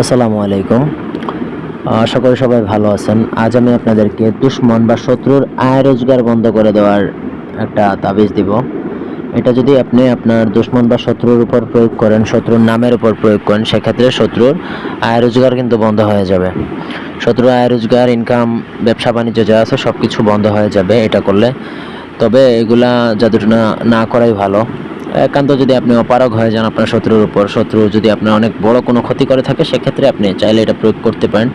আসসালামু আলাইকুম। আশা করি সবাই ভালো আছেন। আজ আমি আপনাদেরকে দুশ্মন বা শত্রুর আয় রোজগার বন্ধ করে দেওয়ার একটা তাবিজ দিব। এটা যদি আপনি আপনার দুশ্মন বা শত্রুর উপর প্রয়োগ করেন, শত্রুর নামের উপর প্রয়োগ করেন, সেক্ষেত্রে শত্রুর আয় রোজগার কিন্তু বন্ধ হয়ে যাবে। শত্রুর আয় রোজগার ইনকাম ব্যবসা, বাণিজ্য যা আছে সব কিছু বন্ধ হয়ে যাবে এটা করলে। তবে এগুলা জাদুটনা না করাই ভালো। একান্ত যদি আপনি অপারগ হয়ে যান আপনার শত্রুর উপর, শত্রু যদি আপনার অনেক বড় কোনো ক্ষতি করে থাকে, সেক্ষেত্রে আপনি চাইলে এটা প্রয়োগ করতে পারেন।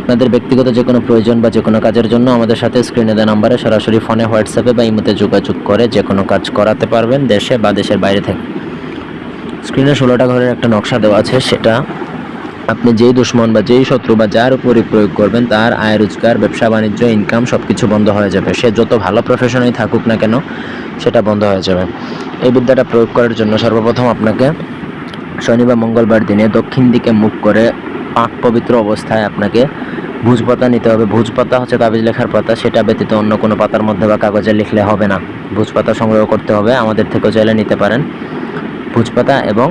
আপনাদের ব্যক্তিগত যে কোনো প্রয়োজন বা যে কোনো কাজের জন্য আমাদের সাথে স্ক্রিনে দেওয়া নাম্বারে সরাসরি ফোনে হোয়াটসঅ্যাপে বা ইমোতে যোগাযোগ করে যে কোনো কাজ করাতে পারবেন দেশে বা দেশের বাইরে থেকে। স্ক্রিনে ষোলোটা ঘরের একটা নকশা দেওয়া আছে, সেটা আপনি যেই দুশ্মন বা যেই শত্রু বা যার উপরই প্রয়োগ করবেন, তার আয়, রোজগার, ব্যবসা, বাণিজ্য ইনকাম সব কিছু বন্ধ হয়ে যাবে। সে যত ভালো প্রফেশনেই থাকুক না কেন, সেটা বন্ধ হয়ে যাবে। এই বিদ্যাটা প্রয়োগ করার জন্য সর্বপ্রথম আপনাকে শনি বা মঙ্গলবার দিনে দক্ষিণ দিকে মুখ করে পাক পবিত্র অবস্থায় আপনাকে ভুজ পাতা নিতে হবে। ভুজ পাতা হচ্ছে তাবিজ লেখার পাতা, সেটা ব্যতীত অন্য কোনো পাতার মধ্যে বা কাগজে লিখলে হবে না। ভুজ পাতা সংগ্রহ করতে হবে, আমাদের থেকেও চাইলে নিতে পারেন। ভুজ পাতা এবং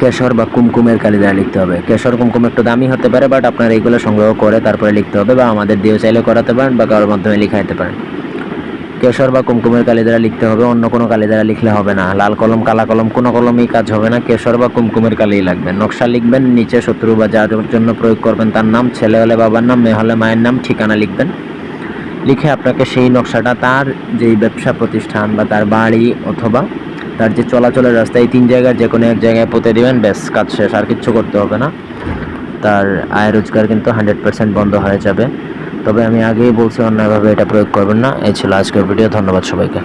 কেশর বা কুমকুমের কালি দ্বারা লিখতে হবে। কেশর, কুমকুম একটু দামি হতে পারে বাট আপনার এইগুলো সংগ্রহ করে তারপরে লিখতে হবে বা আমাদের দিয়েও চাইলে করাতে পারেন বা কারোর মাধ্যমে লিখাইতে পারেন। কেশর বা কুমকুমের কালি দ্বারা লিখতে হবে, অন্য কোনো কালি দ্বারা লিখলে হবে না। লাল কলম, কালা কলম, কোনো কলমেই কাজ হবে না। কেশর বা কুমকুমের কালিই লাগবে। নকশা লিখবেন, নিচে শত্রু বা যার জন্য প্রয়োগ করবেন তার নাম ছেলে হলে বাবার নাম মেয়ে হলে মায়ের নাম, ঠিকানা লিখবেন। লিখে আপনাকে সেই নকশাটা তার যেই ব্যবসা প্রতিষ্ঠান বা তার বাড়ি অথবা তার যে চলাচলের রাস্তা, এই তিন জায়গার যে কোনো এক জায়গায় পুঁতে দেবেন, ব্যাস, কাজ শেষ, আর কিচ্ছু করতে হবে না। তার আয় রোজগার কিন্তু হান্ড্রেড পার্সেন্ট বন্ধ হয়ে যাবে। তবে আমি আগেই বলছি অন্যভাবে এটা প্রয়োগ করবেন না। এই ছিল আজকের ভিডিও, ধন্যবাদ সবাইকে।